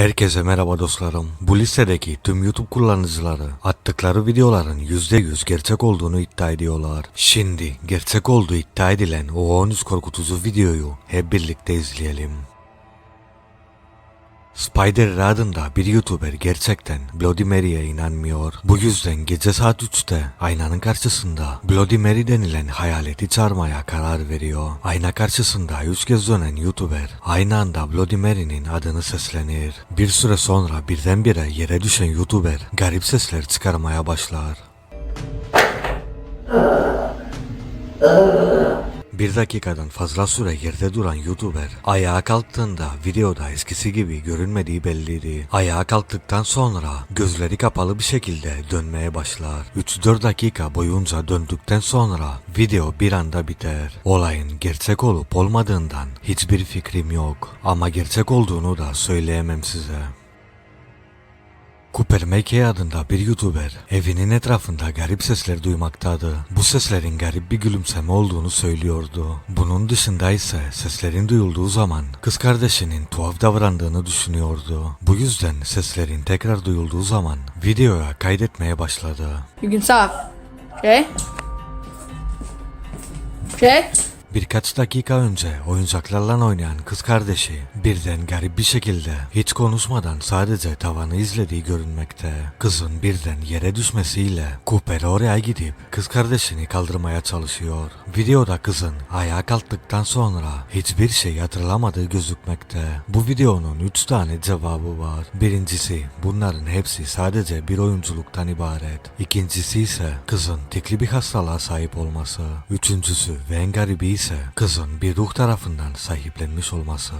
Herkese merhaba dostlarım. Bu listedeki tüm YouTube kullanıcıları attıkları videoların %100 gerçek olduğunu iddia ediyorlar. Şimdi gerçek olduğu iddia edilen o 13 korkutucu videoyu hep birlikte izleyelim. Spider adında bir YouTuber gerçekten Bloody Mary'e inanmıyor. Bu yüzden gece saat 3'te aynanın karşısında Bloody Mary denilen hayaleti çağırmaya karar veriyor. Ayna karşısında üç kez dönen YouTuber aynı anda Bloody Mary'nin adını seslenir. Bir süre sonra birdenbire yere düşen YouTuber garip sesler çıkarmaya başlar. Bir dakikadan fazla süre yerde duran YouTuber ayağa kalktığında videoda eskisi gibi görünmediği belliydi. Ayağa kalktıktan sonra gözleri kapalı bir şekilde dönmeye başlar. 3-4 dakika boyunca döndükten sonra video bir anda biter. Olayın gerçek olup olmadığından hiçbir fikrim yok ama gerçek olduğunu da söyleyemem size. Cooper Mackey adında bir YouTuber evinin etrafında garip sesler duymaktadı. Bu seslerin garip bir gülümseme olduğunu söylüyordu. Bunun dışında ise seslerin duyulduğu zaman kız kardeşinin tuhaf davrandığını düşünüyordu. Bu yüzden seslerin tekrar duyulduğu zaman videoya kaydetmeye başladı. You can stop. Okay? Okay? Birkaç dakika önce oyuncaklarla oynayan kız kardeşi birden garip bir şekilde hiç konuşmadan sadece tavanı izlediği görünmekte. Kızın birden yere düşmesiyle Cooper oraya gidip kız kardeşini kaldırmaya çalışıyor. Videoda kızın ayağa kalktıktan sonra hiçbir şey hatırlamadığı gözükmekte. Bu videonun 3 tane cevabı var. Birincisi bunların hepsi sadece bir oyunculuktan ibaret. İkincisi ise kızın tikli bir hastalığa sahip olması. Üçüncüsü ve en garibi ise kızın bir ruh tarafından sahiplenmiş olması.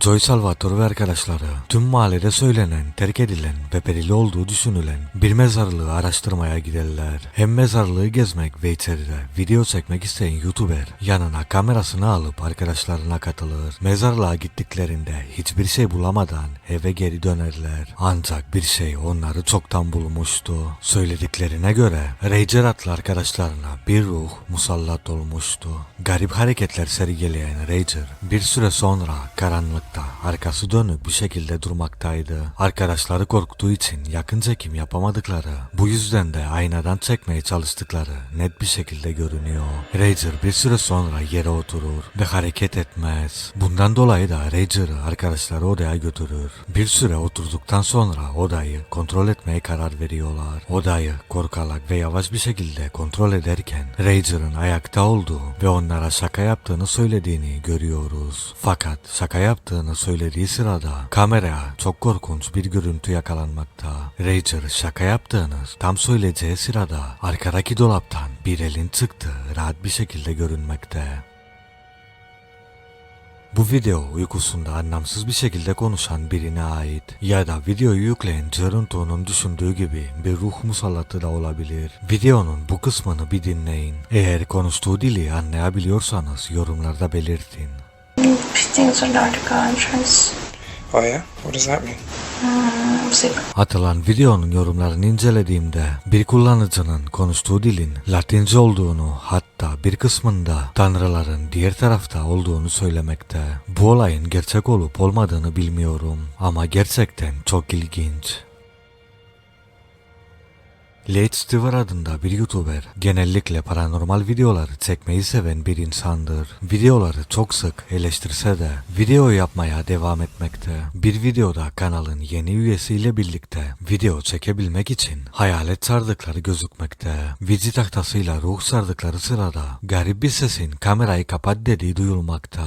Joy Salvatore ve arkadaşları tüm mahallede söylenen, terk edilen ve perili olduğu düşünülen bir mezarlığı araştırmaya giderler. Hem mezarlığı gezmek ve içeride video çekmek isteyen YouTuber yanına kamerasını alıp arkadaşlarına katılır. Mezarlığa gittiklerinde hiçbir şey bulamadan eve geri dönerler. Ancak bir şey onları çoktan bulmuştu. Söylediklerine göre Rager adlı arkadaşlarına bir ruh musallat olmuştu. Garip hareketler sergileyen Rager bir süre sonra karanlıkta arkası dönük bir şekilde durmaktaydı. Arkadaşları korktuğu için yakın çekim yapamadıkları, bu yüzden de aynadan çekmeye çalıştıkları net bir şekilde görünüyor. Rager bir süre sonra yere oturur ve hareket etmez. Bundan dolayı da Rager'ı arkadaşları odaya götürür. Bir süre oturduktan sonra odayı kontrol etmeye karar veriyorlar. Odayı korkarak ve yavaş bir şekilde kontrol ederken Rager'ın ayakta olduğu ve onlara şaka yaptığını söylediğini görüyoruz. Fakat şaka yaptığını söylediği sırada kameraya çok korkunç bir görüntü yakalanmakta. Rager şaka yaptığını tam söyleyeceği sırada arkadaki dolaptan bir elin çıktığı rahat bir şekilde görünmekte. Bu video uykusunda anlamsız bir şekilde konuşan birine ait ya da videoyu yükleyen Geronto'nun düşündüğü gibi bir ruh musallatı da olabilir. Videonun bu kısmını bir dinleyin. Eğer konuştuğu dili anlayabiliyorsanız yorumlarda belirtin. Things Antarctica entrance. Oh yeah? What does that mean? Sleep. Atılan videonun yorumlarını incelediğimde bir kullanıcının konuştuğu dilin Latince olduğunu hatta bir kısmında tanrıların diğer tarafta olduğunu söylemekte. Bu olayın gerçek olup olmadığını bilmiyorum ama gerçekten çok ilginç. Late Stewart adında bir YouTuber genellikle paranormal videoları çekmeyi seven bir insandır. Videoları çok sık eleştirse de video yapmaya devam etmekte. Bir videoda kanalın yeni üyesiyle birlikte video çekebilmek için hayalet sardıkları gözükmekte. Vici tahtasıyla ruh sardıkları sırada garip bir sesin kamerayı kapat dediği duyulmakta.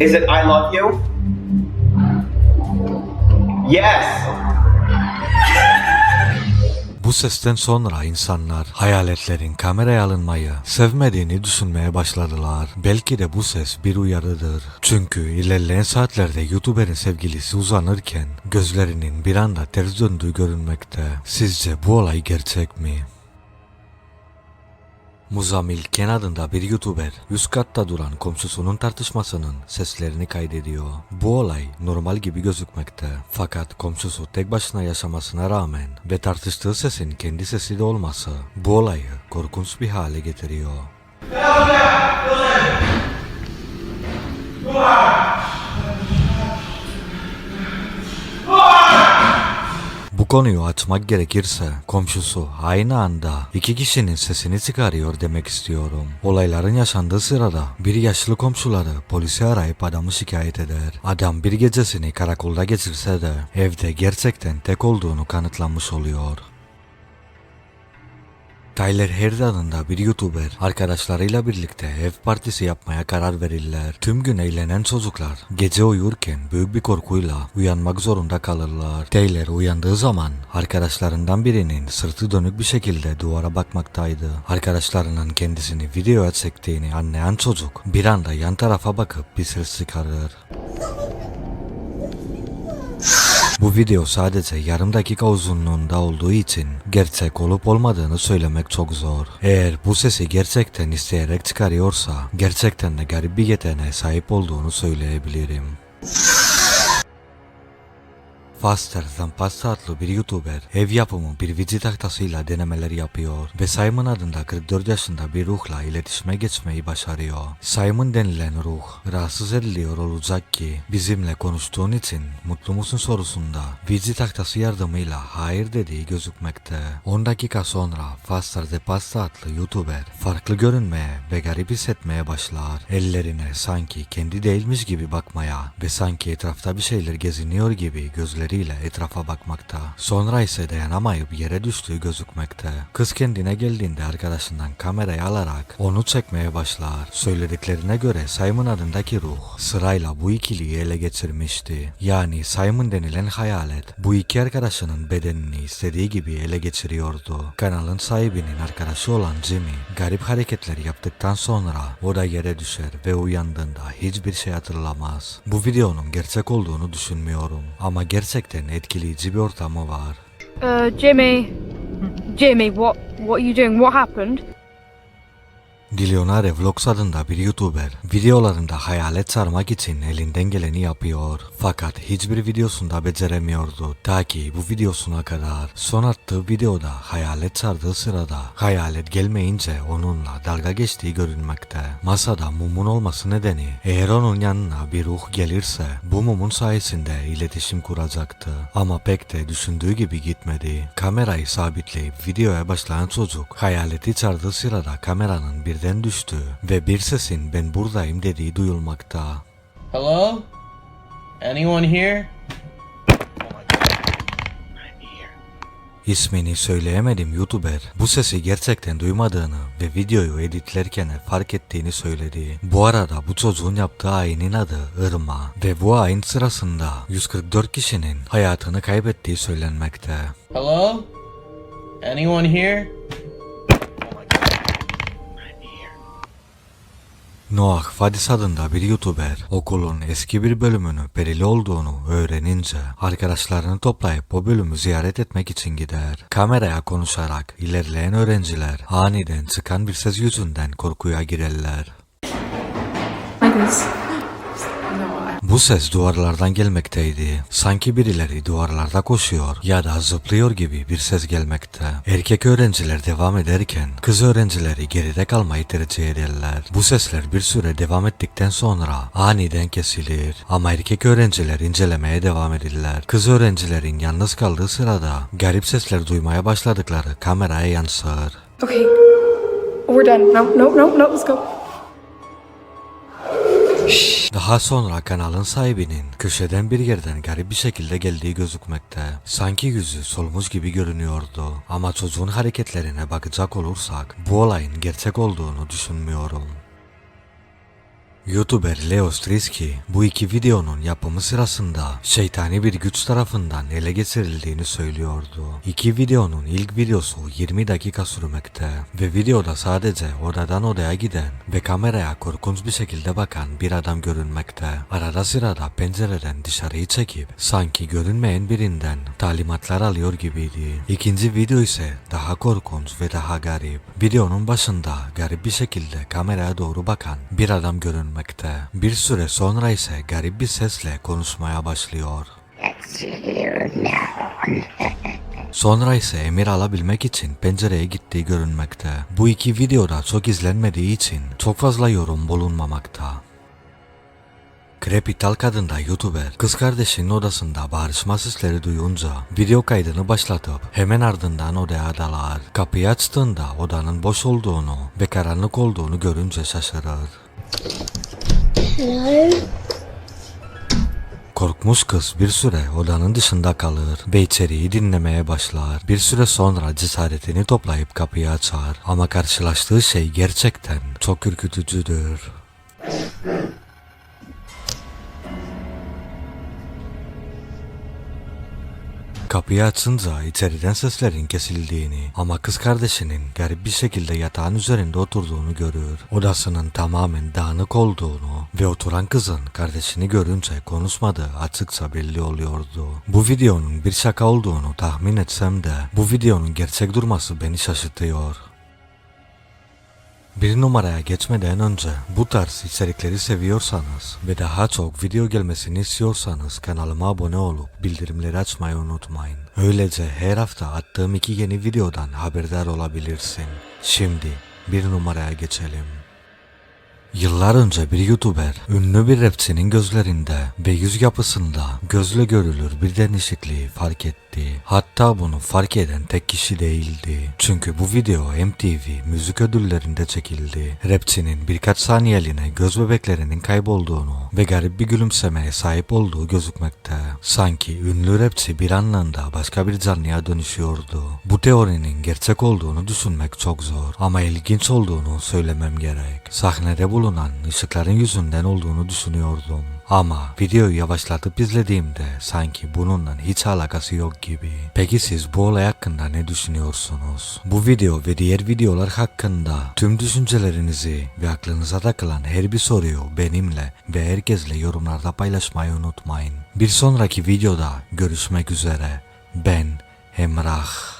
Is it I love you? Yes. Bu sesten sonra insanlar hayaletlerin kameraya alınmayı sevmediğini düşünmeye başladılar. Belki de bu ses bir uyarıdır. Çünkü ilerleyen saatlerde YouTuber'in sevgilisi uzanırken gözlerinin bir anda ters döndüğü görünmekte. Sizce bu olay gerçek mi? Muzamilken adında bir YouTuber, üst katta duran komşusunun tartışmasının seslerini kaydediyor. Bu olay normal gibi gözükmekte. Fakat komşusu tek başına yaşamasına rağmen ve tartıştığı sesin kendi sesi de olması bu olayı korkunç bir hale getiriyor. Ne oluyor? Ne oluyor? Ne oluyor? Konuyu açmak gerekirse komşusu aynı anda iki kişinin sesini çıkarıyor demek istiyorum. Olayların yaşandığı sırada bir yaşlı komşuları polisi arayıp adamı şikayet eder. Adam bir gecesini karakolda geçirse de evde gerçekten tek olduğunu kanıtlanmış oluyor. Tyler Harry adında bir YouTuber arkadaşlarıyla birlikte ev partisi yapmaya karar verirler. Tüm gün eğlenen çocuklar gece uyurken büyük bir korkuyla uyanmak zorunda kalırlar. Tyler uyandığı zaman arkadaşlarından birinin sırtı dönük bir şekilde duvara bakmaktaydı. Arkadaşlarının kendisini videoya çektiğini anlayan çocuk bir anda yan tarafa bakıp bir ses çıkarır. Bu video sadece yarım dakika uzunluğunda olduğu için gerçek olup olmadığını söylemek çok zor. Eğer bu sesi gerçekten isteyerek çıkarıyorsa gerçekten de garip bir yeteneğe sahip olduğunu söyleyebilirim. Faster Than Pasta adlı bir YouTuber ev yapımı bir vici tahtasıyla denemeler yapıyor ve Simon adında 44 yaşında bir ruhla iletişime geçmeyi başarıyor. Simon denilen ruh rahatsız ediliyor olacak ki bizimle konuştuğun için mutlu musun sorusunda vici tahtası yardımıyla hayır dediği gözükmekte. 10 dakika sonra Faster The Pasta adlı YouTuber farklı görünmeye ve garip hissetmeye başlar. Ellerine sanki kendi değilmiş gibi bakmaya ve sanki etrafta bir şeyler geziniyor gibi gözleriyle etrafa bakmakta. Sonra ise dayanamayıp yere düştüğü gözükmekte. Kız kendine geldiğinde arkadaşından kamerayı alarak onu çekmeye başlar. Söylediklerine göre Simon adındaki ruh sırayla bu ikiliyi ele geçirmişti. Yani Simon denilen hayalet bu iki arkadaşının bedenini istediği gibi ele geçiriyordu. Kanalın sahibinin arkadaşı olan Jimmy garip hareketler yaptıktan sonra o da yere düşer ve uyandığında hiçbir şey hatırlamaz. Bu videonun gerçek olduğunu düşünmüyorum ama gerçekten etkileyici bir ortamı var. Uh, Jimmy. Jimmy, what what are you doing? What happened? Dilionare Vlogs adında bir YouTuber videolarında hayalet sarmak için elinden geleni yapıyor. Fakat hiçbir videosunda beceremiyordu. Ta ki bu videosuna kadar son attığı videoda hayalet sardığı sırada hayalet gelmeyince onunla dalga geçtiği görünmekte. Masada mumun olması nedeni eğer onun yanına bir ruh gelirse bu mumun sayesinde iletişim kuracaktı. Ama pek de düşündüğü gibi gitmedi. Kamerayı sabitleyip videoya başlayan çocuk hayaleti çağırdığı sırada kameranın birden düştüğü ve bir sesin ben buradayım dediği duyulmakta. Hello? Anyone here? İsmini söyleyemedim YouTuber bu sesi gerçekten duymadığını ve videoyu editlerken fark ettiğini söyledi. Bu arada bu çocuğun yaptığı ayinin adı Irma ve bu ayin sırasında 144 kişinin hayatını kaybettiği söylenmekte. Hello? Anyone here? Noah Fadis adında bir YouTuber okulun eski bir bölümünü perili olduğunu öğrenince arkadaşlarını toplayıp o bölümü ziyaret etmek için gider. Kameraya konuşarak ilerleyen öğrenciler aniden çıkan bir ses yüzünden korkuya girerler. This. Bu ses duvarlardan gelmekteydi. Sanki birileri duvarlarda koşuyor ya da zıplıyor gibi bir ses gelmekte. Erkek öğrenciler devam ederken kız öğrencileri geride kalmayı tercih ederler. Bu sesler bir süre devam ettikten sonra aniden kesilir. Ama erkek öğrenciler incelemeye devam ederler. Kız öğrencilerin yalnız kaldığı sırada garip sesler duymaya başladıkları kameraya yansır. Okay. We're done. No, no, no, no. Let's go. Daha sonra kanalın sahibinin köşeden bir yerden garip bir şekilde geldiği gözükmekte. Sanki yüzü solmuş gibi görünüyordu. Ama çocuğun hareketlerine bakacak olursak bu olayın gerçek olduğunu düşünmüyorum. YouTuber Leo Strisky bu iki videonun yapımı sırasında şeytani bir güç tarafından ele geçirildiğini söylüyordu. İki videonun ilk videosu 20 dakika sürmekte ve videoda sadece odadan odaya giden ve kameraya korkunç bir şekilde bakan bir adam görünmekte. Arada sırada pencereden dışarıyı çekip sanki görünmeyen birinden talimatlar alıyor gibiydi. İkinci video ise daha korkunç ve daha garip. Videonun başında garip bir şekilde kameraya doğru bakan bir adam görünmekte. Bir süre sonra ise garip bir sesle konuşmaya başlıyor. Sonra ise emir alabilmek için pencereye gittiği görünmekte. Bu iki videoda çok izlenmediği için çok fazla yorum bulunmamakta. Krepital kadın da YouTuber. Kız kardeşinin odasında bağırışma sesleri duyunca video kaydını başlatıp hemen ardından odaya dalar. Kapıyı açtığında odanın boş olduğunu ve karanlık olduğunu görünce şaşırır. Korkmuş kız bir süre odanın dışında kalır ve içeriği dinlemeye başlar. Bir süre sonra cesaretini toplayıp kapıyı açar ama karşılaştığı şey gerçekten çok ürkütücüdür. Kapıyı açınca içeriden seslerin kesildiğini ama kız kardeşinin garip bir şekilde yatağın üzerinde oturduğunu görür. Odasının tamamen dağınık olduğunu ve oturan kızın kardeşini görünce konuşmadığı açıkça belli oluyordu. Bu videonun bir şaka olduğunu tahmin etsem de bu videonun gerçek durması beni şaşırtıyor. Bir numaraya geçmeden önce bu tarz içerikleri seviyorsanız ve daha çok video gelmesini istiyorsanız kanalıma abone olup bildirimleri açmayı unutmayın. Öylece her hafta attığım iki yeni videodan haberdar olabilirsin. Şimdi bir numaraya geçelim. Yıllar önce bir YouTuber, ünlü bir rapçinin gözlerinde ve yüz yapısında gözle görülür bir değişikliği fark etti. Hatta bunu fark eden tek kişi değildi. Çünkü bu video MTV müzik ödüllerinde çekildi. Rapçinin birkaç saniyeliğine göz bebeklerinin kaybolduğunu ve garip bir gülümsemeye sahip olduğu gözükmekte. Sanki ünlü rapçi bir anlamda başka bir canlıya dönüşüyordu. Bu teorinin gerçek olduğunu düşünmek çok zor ama ilginç olduğunu söylemem gerek. Sahnede bulunan ışıkların yüzünden olduğunu düşünüyordum. Ama videoyu yavaşlatıp izlediğimde sanki bununla hiç alakası yok gibi. Peki siz bu olay hakkında ne düşünüyorsunuz? Bu video ve diğer videolar hakkında tüm düşüncelerinizi ve aklınıza takılan her bir soruyu benimle ve herkesle yorumlarda paylaşmayı unutmayın. Bir sonraki videoda görüşmek üzere. Ben Emrah.